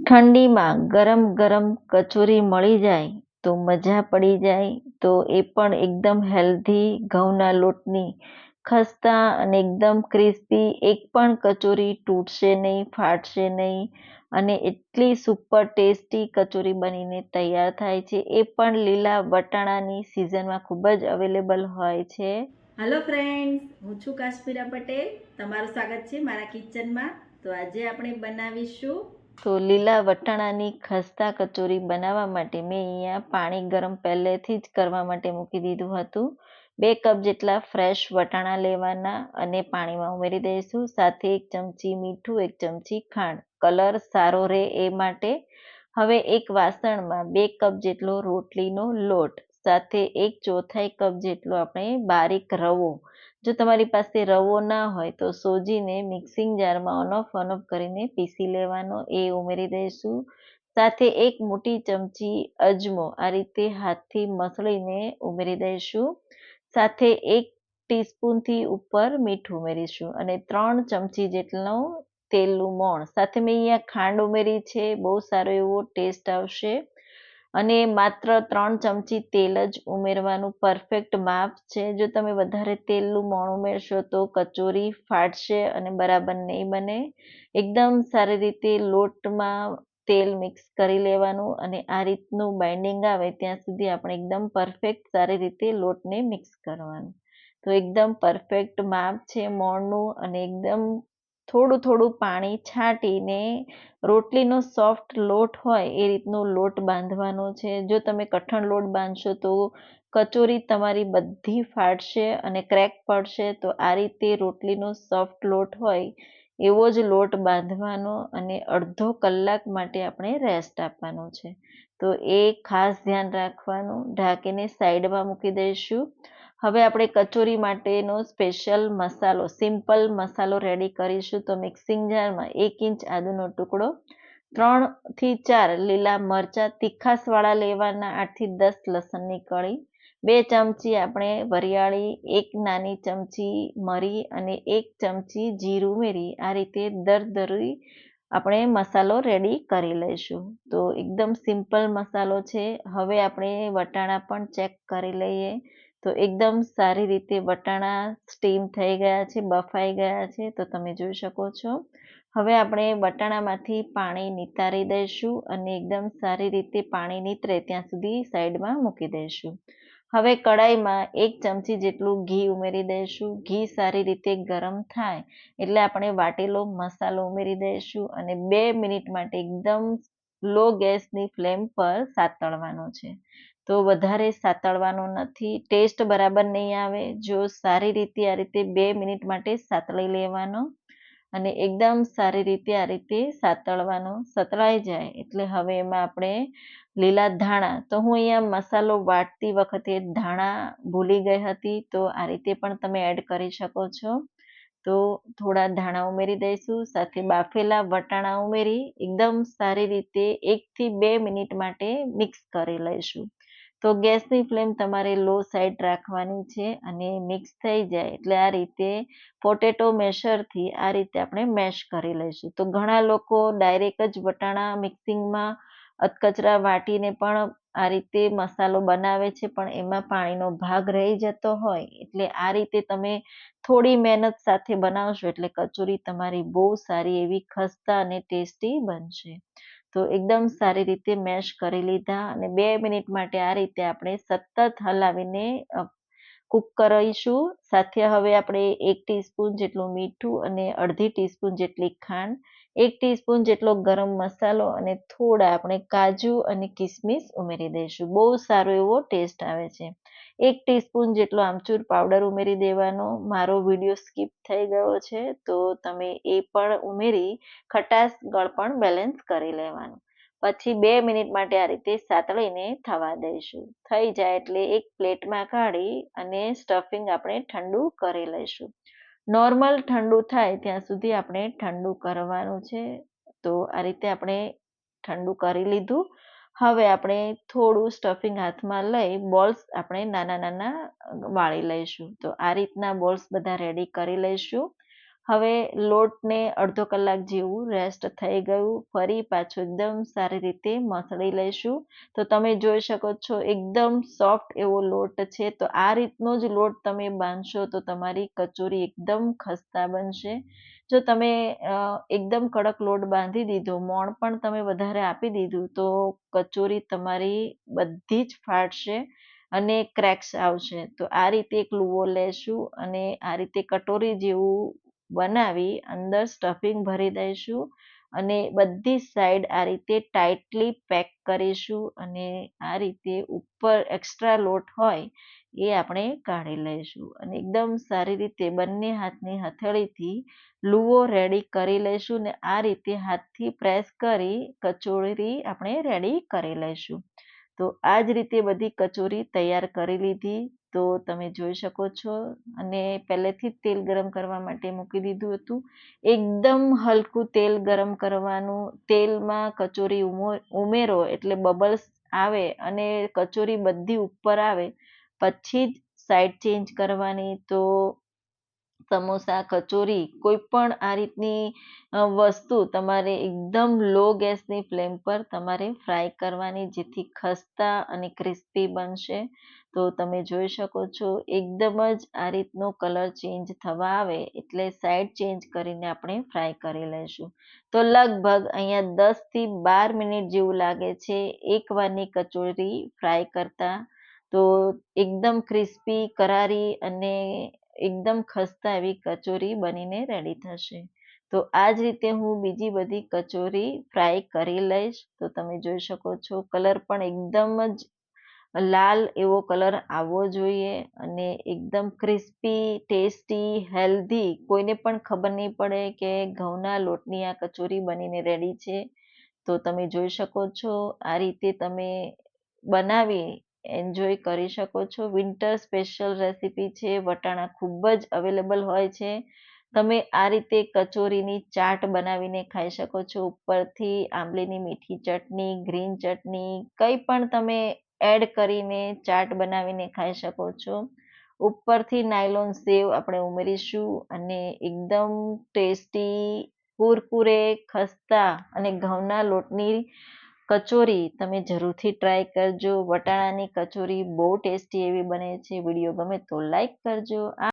ઠંડીમાં ગરમ ગરમ કચોરી મળી જાય તો મજા પડી જાય તો એ પણ એકદમ હેલ્ધી ઘઉંના લોટની ખસ્તા અને એકદમ ક્રિસ્પી એક પણ કચોરી તૂટશે નહીં, ફાટશે નહીં અને એટલી સુપર ટેસ્ટી કચોરી બનીને તૈયાર થાય છે. એ પણ લીલા વટાણાની સિઝનમાં ખૂબ જ અવેલેબલ હોય છે. હલો ફ્રેન્ડ્સ, હું છું કાશ્મીરા પટેલ. તમારું સ્વાગત છે મારા કિચનમાં. તો આજે આપણે બનાવીશું તો લીલા વટાણાની ખસ્તા કચોરી બનાવવા માટે મેં અહીંયા પાણી ગરમ પહેલેથી જ કરવા માટે મૂકી દીધું હતું. બે કપ જેટલા ફ્રેશ વટાણા લેવાના અને પાણીમાં ઉમેરી દઈશું. સાથે એક ચમચી મીઠું, એક ચમચી ખાંડ. કલર સારો રહે એ માટે. હવે એક વાસણમાં બે કપ જેટલો રોટલીનો લોટ. સાથે એક ચોથાઈ કપ જેટલો આપણે બારીક રવો. જો તમારી પાસે રવો ના હોય તો સોજીને મિક્સિંગ જારમાં ફોન ઓફ કરીને પીસી લેવાનો, એ ઉમેરી દઈશું. સાથે એક મોટી ચમચી અજમો આ રીતે હાથથી મસળીને ઉમેરી દઈશું. સાથે એક ટીસ્પૂનથી ઉપર મીઠું ઉમેરીશું અને ત્રણ ચમચી જેટલો તેલનું મોણ. સાથે મેં અહીંયા ખાંડ ઉમેરી છે, બહુ સારો એવો ટેસ્ટ આવશે. અને માત્ર ત્રણ ચમચી તેલ જ ઉમેરવાનું પરફેક્ટ માપ છે. જો તમે વધારે તેલનું મોણ ઉમેરશો તો કચોરી ફાટશે અને બરાબર નહીં બને. એકદમ સારી રીતે લોટમાં તેલ મિક્સ કરી લેવાનું અને આ રીતનું બાઇન્ડિંગ આવે ત્યાં સુધી આપણે એકદમ પરફેક્ટ સારી રીતે લોટને મિક્સ કરવાનું. તો એકદમ પરફેક્ટ માપ છે મોણનું અને એકદમ થોડું થોડું પાણી છાંટીને રોટલીનો સોફ્ટ લોટ હોય એ રીતનો લોટ બાંધવાનો છે. જો તમે કઠણ લોટ બાંધશો તો કચોરી તમારી બધી ફાટશે અને ક્રેક પડશે. તો આ રીતે રોટલીનો સોફ્ટ લોટ હોય એવો જ લોટ બાંધવાનો અને અડધો કલાક માટે આપણે રેસ્ટ આપવાનો છે. તો એ ખાસ ધ્યાન રાખવાનું. ઢાંકીને સાઈડમાં મૂકી દઈશું. હવે આપણે કચોરી માટેનો સ્પેશિયલ મસાલો સિમ્પલ મસાલો રેડી કરીશું. તો મિક્સિંગ જારમાં એક ઇંચ આદુનો ટુકડો ત્રણથી ચાર લીલા મરચાં તીખાસવાળા લેવાના આઠથી દસ લસણની કળી, બે ચમચી આપણે વરિયાળી, એક નાની ચમચી મરી અને એક ચમચી જીરું ઉમેરી આ રીતે દરદરી આપણે મસાલો રેડી કરી લઈશું. તો એકદમ સિમ્પલ મસાલો છે. હવે આપણે વટાણા પણ ચેક કરી લઈએ. તો એકદમ સારી રીતે વટાણા સ્ટીમ થઈ ગયા છે, બફાઈ ગયા છે, તો તમે જોઈ શકો છો. હવે આપણે વટાણામાંથી પાણી નિતારી દઈશું અને એકદમ સારી રીતે પાણી નીતરે ત્યાં સુધી સાઈડમાં મૂકી દઈશું. હવે કડાઈમાં એક ચમચી જેટલું ઘી ઉમેરી દઈશું. ઘી સારી રીતે ગરમ થાય એટલે આપણે વાટેલો મસાલો ઉમેરી દઈશું અને બે મિનિટ માટે એકદમ લો ગેસની ફ્લેમ પર સાતળવાનો છે. તો વધારે સાતળવાનો નથી. ટેસ્ટ બરાબર નહીં આવે, જો સારી રીતે આ રીતે બે મિનિટ માટે સાતળી લેવાનો અને એકદમ સારી રીતે આ રીતે સાતળવાનો, સતળાઈ જાય. એટલે હવે એમાં આપણે લીલા ધાણા, તો હું અહીંયા મસાલો વાટતી વખતે ધાણા ભૂલી ગઈ હતી, તો આ રીતે પણ તમે એડ કરી શકો છો. તો થોડા ધાણા ઉમેરી દઈશું, સાથે બાફેલા વટાણા ઉમેરી એકદમ સારી રીતે એકથી બે મિનિટ માટે મિક્સ કરી લઈશું. તો ગેસની ફ્લેમ તમારે લો સાઈડ રાખવાની છે અને મિક્સ થઈ જાય એટલે આ રીતે પોટેટો મેશરથી આ રીતે આપણે મેશ કરી લઈશું. તો ઘણા લોકો ડાયરેક્ટ જ વટાણા મિક્સિંગમાં અધકચરા વાટીને પણ આ રીતે મસાલો બનાવે છે, પણ એમાં પાણીનો ભાગ રહી જતો હોય એટલે આ રીતે તમે થોડી મહેનત સાથે બનાવશો એટલે કચોરી તમારી બહુ સારી એવી ખસ્તા અને ટેસ્ટી બનશે. તો એકદમ સારી રીતે મેશ કરી લીધા અને બે મિનિટ માટે આ રીતે આપણે સતત હલાવીને કૂક કરીશું. સાથે હવે આપણે એક ટીસ્પૂન જેટલું મીઠું અને અડધી ટીસ્પૂન જેટલી ખાંડ એક ટીસ્પૂન જેટલો ગરમ મસાલો અને થોડા આપણે કાજુ અને કિસમિસ ઉમેરી દઈશું. બહુ સારો એવો ટેસ્ટ આવે છે. એક ટીસ્પૂન જેટલો આમચૂર પાવડર ઉમેરી દેવાનો. મારો વીડિયો સ્કીપ થઈ ગયો છે, તો તમે એ પણ ઉમેરી ખટાશ ગળપણ બેલેન્સ કરી લેવાનું. પછી બે મિનિટ માટે આ રીતે સાતળીને થવા દઈશું. થઈ જાય એટલે એક પ્લેટમાં કાઢી અને સ્ટફિંગ આપણે ઠંડુ કરી લઈશું. નોર્મલ ઠંડુ થાય ત્યાં સુધી આપણે ઠંડુ કરવાનું છે. તો આ રીતે આપણે ઠંડુ કરી લીધું. હવે આપણે થોડું સ્ટફિંગ હાથમાં લઈ બોલ્સ આપણે નાના નાના વાળી લઈશું. તો આ રીતના બોલ્સ બધા રેડી કરી લઈશું. હવે લોટને અડધો કલાક જેવું રેસ્ટ થઈ ગયું. ફરી પાછું એકદમ સારી રીતે મસળી લઈશું. તો તમે જોઈ શકો છો, એકદમ સોફ્ટ એવો લોટ છે. તો આ રીતનો જ લોટ તમે બાંધશો તો તમારી કચોરી એકદમ ખસ્તા બનશે. જો તમે એકદમ કડક લોટ બાંધી દીધો, મોણ પણ તમે વધારે આપી દીધું, તો કચોરી તમારી બધી જ ફાટશે અને ક્રેક્સ આવશે. તો આ રીતે એક લુવો લેશું અને આ રીતે કટોરી જેવું બનાવી, અંદર સ્ટફિંગ ભરી દઈશું અને બધી સાઈડ આ રીતે ટાઈટલી પેક કરીશું અને આ રીતે ઉપર એક્સ્ટ્રા લોટ હોય એ આપણે કાઢી લઈશું. અને એકદમ સારી રીતે બંને હાથની હથેળીથી લુઓ રેડી કરી લઈશું ને આ રીતે હાથથી પ્રેસ કરી કચોરી આપણે રેડી કરી લઈશું. તો આ જ રીતે બધી કચોરી તૈયાર કરી લીધી. તો તમે જોઈ શકો છો. અને પહેલેથી જ તેલ ગરમ કરવા માટે મૂકી દીધું હતું. એકદમ હલકું તેલ ગરમ કરવાનું, તેલમાં કચોરી ઉમો- ઉમેરો એટલે બબલ્સ આવે અને કચોરી બધી ઉપર આવે. પછી જ સાઈડ ચેન્જ કરવાની તો સમોસા, કચોરી, કોઈ પણ આ રીતની વસ્તુ તમારે એકદમ લો ગેસની ફ્લેમ પર તમારે ફ્રાય કરવાની જેથી ખસ્તા અને ક્રિસ્પી બનશે. તો તમે જોઈ શકો છો, એકદમ જ આ રીતનો કલર ચેન્જ થવા આવે એટલે સાઈડ ચેન્જ કરીને આપણે ફ્રાય કરી લઈશું. તો લગભગ અહીંયા દસથી બાર મિનિટ જેવું લાગે છે એક વારની કચોરી ફ્રાય કરતા. તો એકદમ ક્રિસ્પી, કરારી અને એકદમ ખસ્તા એવી કચોરી બનીને રેડી થશે. તો આ જ રીતે હું બીજી બધી કચોરી ફ્રાય કરી લઈશ. તો તમે જોઈ શકો છો, કલર પણ એકદમ જ લાલ એવો કલર આવવો જોઈએ અને એકદમ ક્રિસ્પી ટેસ્ટી હેલ્ધી કોઈને પણ ખબર નહીં પડે કે ઘઉંના લોટની આ કચોરી બનીને રેડી છે. તો તમે જોઈ શકો છો, આ રીતે તમે બનાવી એન્જોય કરી શકો છો. વિન્ટર સ્પેશિયલ રેસીપી છે, વટાણા ખૂબ જ અવેલેબલ હોય છે. તમે આ રીતે કચોરીની ચાટ બનાવીને ખાઈ શકો છો. ઉપરથી આંબલીની મીઠી ચટણી ગ્રીન ચટણી, કંઈ પણ તમે એડ કરીને ચાટ બનાવીને ખાઈ શકો છો. ઉપરથી નાયલોન સેવ આપણે ઉમેરીશું અને એકદમ ટેસ્ટી, કુરકુરે, ખસ્તા અને ઘઉંના લોટની કચોરી તમે જરૂરથી ટ્રાય કરજો. વટાણાની કચોરી બહુ ટેસ્ટી એવી બને છે. વીડિયો ગમે તો લાઈક કરજો.